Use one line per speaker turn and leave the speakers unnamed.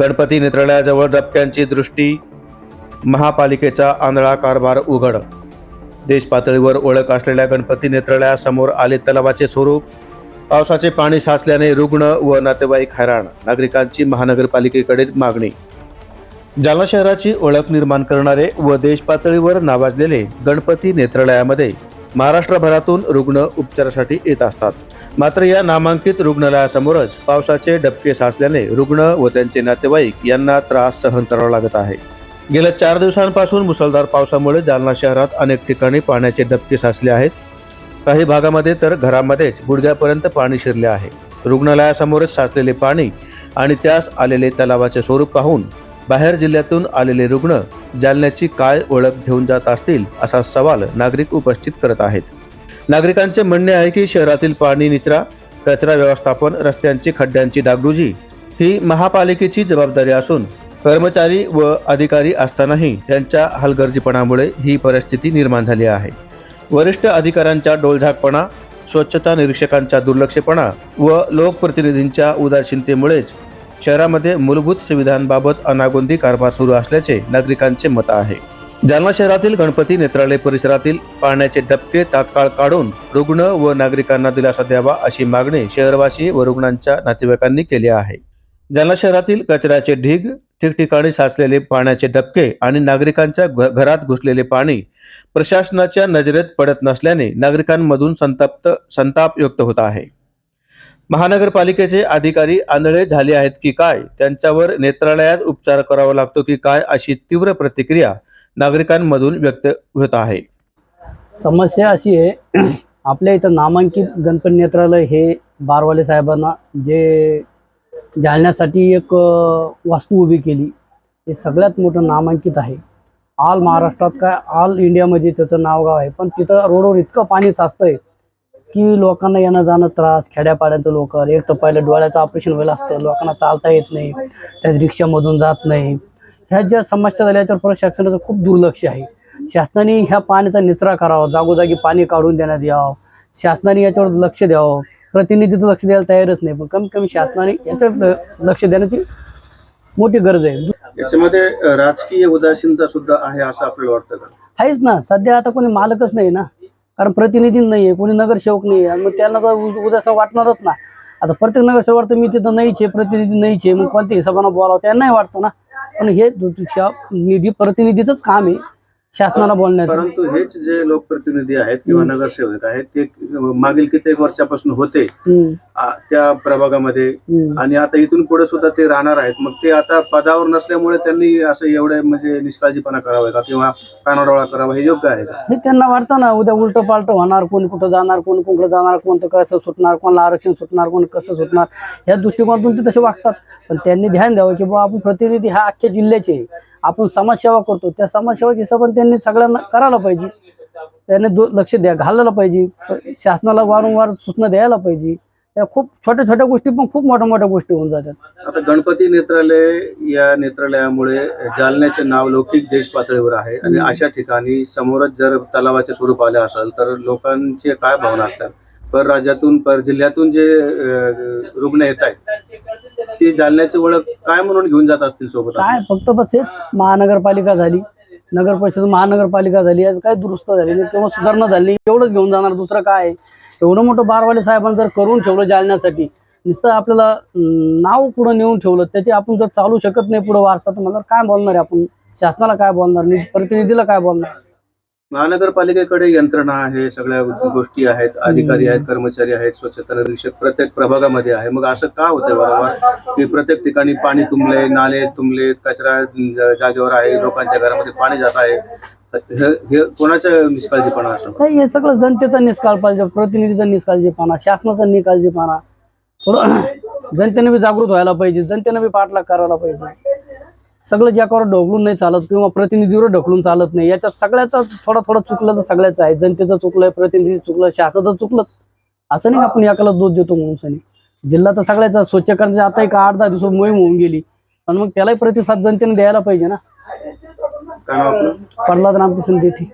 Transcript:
गणपती नेत्रालयाजवळ डबक्यांची दृष्टी महापालिकेचा आंधळा कारभार उघड. देशपातळीवर ओळख असलेल्या गणपती नेत्रालयासमोर आले तलावाचे स्वरूप पावसाचे पाणी साचल्याने रुग्ण व नातेवाईक हैराण नागरिकांची महानगरपालिकेकडे मागणी. जालना शहराची ओळख निर्माण करणारे व देशपातळीवर नावाजलेले गणपती नेत्रालयामध्ये महाराष्ट्रभरातून रुग्ण उपचारासाठी येत असतात. मात्र या नामांकित रुग्णालयासमोरच पावसाचे डबके साचल्याने रुग्ण व त्यांचे नातेवाईक यांना त्रास सहन करावा लागत आहे. गेल्या चार दिवसांपासून मुसळधार पावसामुळे जालना शहरात अनेक ठिकाणी पाण्याचे डबके साचले आहेत. काही भागामध्ये तर घरामध्येच गुडघ्यापर्यंत पाणी शिरले आहे. रुग्णालयासमोरच साचलेले पाणी आणि त्यास आलेले तलावाचे स्वरूप पाहून बाहेर जिल्ह्यातून आलेले रुग्ण जालन्याची काय ओळख घेऊन जात असतील असा सवाल नागरिक उपस्थित करत आहेत. नागरिकांचे म्हणणे आहे की शहरातील पाणी निचरा कचरा व्यवस्थापन रस्त्यांची खड्ड्यांची डागडुजी ही महापालिकेची जबाबदारी असून कर्मचारी व अधिकारी असतानाही त्यांच्या हलगर्जीपणामुळे ही परिस्थिती निर्माण झाली आहे. वरिष्ठ अधिकाऱ्यांच्या डोलझाकपणा स्वच्छता निरीक्षकांचा दुर्लक्षपणा व लोकप्रतिनिधींच्या उदासीनतेमुळेच शहरामध्ये मूलभूत सुविधांबाबत अनागोंदी कारभार सुरू असल्याचे नागरिकांचे मत आहे. जालना शहरातील गणपती नेत्रालय परिसरातील पाण्याचे डबके तात्काळ काढून रुग्ण व नागरिकांना दिलासा द्यावा अशी मागणी शहरवासी व रुग्णांच्या नातेवाईकांनी केली आहे. जालना शहरातील कचऱ्याचे ढीग ठिकठिकाणी साचलेले पाण्याचे डबके आणि नागरिकांच्या घ- घरात घुसलेले पाणी प्रशासनाच्या नजरेत पडत नसल्याने नागरिकांमधून संतप्त संताप व्यक्त होत आहे. महानगरपालिकेचे अधिकारी आंधळे झाले आहेत की काय? त्यांच्यावर नेत्रालयात उपचार करावा लागतो की काय? अशी तीव्र प्रतिक्रिया नागरिकांमधून व्यक्त होत आहे.
समस्या अशी आहे आपल्या इथं नामांकित गणपती नेत्रालय हे बारवाले साहेबांना जे जाळण्यासाठी एक वास्तू उभी केली हे सगळ्यात मोठं नामांकित आहे. ऑल महाराष्ट्रात काय ऑल इंडियामध्ये त्याचं नावगाव आहे. पण तिथं रोडवर इतकं पाणी साचतंय की लोकांना येणं जाणं त्रास खेड्यापाड्याचं लोक एक तर पहिलं डोळ्याचं ऑपरेशन व्हायला असतं लोकांना चालता येत नाही त्यात रिक्षामधून जात नाही. ह्या ज्या समस्या झाल्या याच्यावर प्रशासनाचं खूप दुर्लक्ष आहे. शासनाने ह्या पाण्याचा निचरा करावा जागोजागी पाणी काढून देण्यात यावं. शासनाने याच्यावर लक्ष द्यावं. प्रतिनिधी तर लक्ष द्यायला तयारच नाही पण कमीत कमी शासनाने याच्यावर लक्ष देण्याची मोठी गरज आहे.
याच्यामध्ये राजकीय उदासीनता सुद्धा आहे असं आपल्याला वाटतं का?
आहेच ना. सध्या आता कोणी मालकच नाही ना. कारण प्रतिनिधी नाही आहे कोणी नगरसेवक नाही आहे आणि मग त्यांना तर उ- उद्या असं वाटणारच ना. आता प्रत्येक नगरसेवक वाटतं मी तिथं नाहीच आहे प्रतिनिधी नाहीच आहे. मग कोणत्या हिशोबानं बोलावं त्यांनाही वाटतं ना. पण हे निधी प्रतिनिधीचंच काम आहे. शासनाला बोलण्याचं.
परंतु हेच जे लोकप्रतिनिधी आहेत किंवा नगरसेवक आहेत ते मागील कित्येक वर्षापासून होते.
हम्म,
आ, त्या प्रभागामध्ये.
हम्म.
आणि आता इथून पुढे सुद्धा ते राहणार आहेत. मग ते आता पदावर नसल्यामुळे त्यांनी असं एवढे म्हणजे निष्काळजीपणा करावा का किंवा कानाडोळा करावा हे योग्य आहे का?
हे त्यांना वाटतं ना उद्या उलट पालट होणार कोणी कुठं जाणार कोणी कुठं जाणार कोणतं कसं सुटणार कोणाला आरक्षण सुटणार कोणी कसं सुटणार ह्या दृष्टिकोनातून ते तसे वागतात. पण त्यांनी ध्यान द्यावं की बाबा आपण प्रतिनिधी हा अख्ख्या जिल्ह्याचे आहे. आपण समाजसेवा करतो. त्या समाजसेवेच्या हिशोबाने त्यांनी सगळ्यांना करायला पाहिजे. त्यांनी दो लक्ष द्या घालायला पाहिजे. शासनाला वारंवार सूचना द्यायला पाहिजे. या खूप छोट्या छोट्या गोष्टी पण खूप मोठ्या मोठ्या गोष्टी होऊन जातात.
आता गणपती नेत्रालय या नेत्रालयामुळे जालन्याचे नाव लौकिक देश पातळीवर आहे आणि अशा ठिकाणी समोरच जर तलावाचे स्वरूप आले असेल तर लोकांचे काय भावना असतात? पर राज्यातून पर जिल्ह्यातून जे रुग्ण येत आहेत ते जालन्याची ओळख काय म्हणून घेऊन जात असतील सोबत?
काय फक्त बस हेच महानगरपालिका झाली. नगर परिषद महानगरपालिका झाली आज काय दुरुस्त झाली नाही किंवा सुधारणा झाली नाही एवढंच घेऊन जाणार दुसरं काय? आहे? एवढं मोठं बारवाले साहेबांनी जर करून ठेवलं जालण्यासाठी नुसतं आपल्याला नाव पुढं नेऊन ठेवलं त्याची आपण जर चालू शकत नाही पुढं वारसा तर मला काय बोलणार आहे आपण? शासनाला काय बोलणार प्रतिनिधीला काय बोलणार?
महानगरपालिकेकडे यंत्रणा आहे सगळ्या गोष्टी आहेत अधिकारी आहेत कर्मचारी आहेत स्वच्छता निरीक्षक प्रत्येक प्रभागामध्ये आहे. मग असं का होतंय बरोबर? की प्रत्येक ठिकाणी पाणी तुंबले नाले तुंबले कचरा जागेवर आहे लोकांच्या घरामध्ये पाणी जात आहे. हे हे कोणाचं निष्काळजीपणा असं?
हे सगळं जनतेचा निष्काळपाहिजे प्रतिनिधीचा निष्काळजीपणा शासनाचा निकालजीपणा. थोडं जनतेने बी जागृत व्हायला पाहिजे जनतेने बी पाठलाग करायला पाहिजे. सगळं ज्याच्यावर ढकलून नाही चालत किंवा प्रतिनिधीवर ढकलून चालत नाही. याच्यात सगळ्याचा थोडं थोडं चुकलं तर सगळ्याच आहे. जनतेचं चुकलंय प्रतिनिधी चुकलं शासनाचं चुकलंच. असं नाही आपण एकाला दोष देतो म्हणून सनी? जिल्हा तर सगळ्याचा स्वच्छ करण्याची आता एक आठ दहा दिवस मोहीम होऊन गेली. पण मग त्यालाही प्रतिसाद जनतेने द्यायला पाहिजे ना.
आपलं?
प्रल्हाद रामकिशन देठी.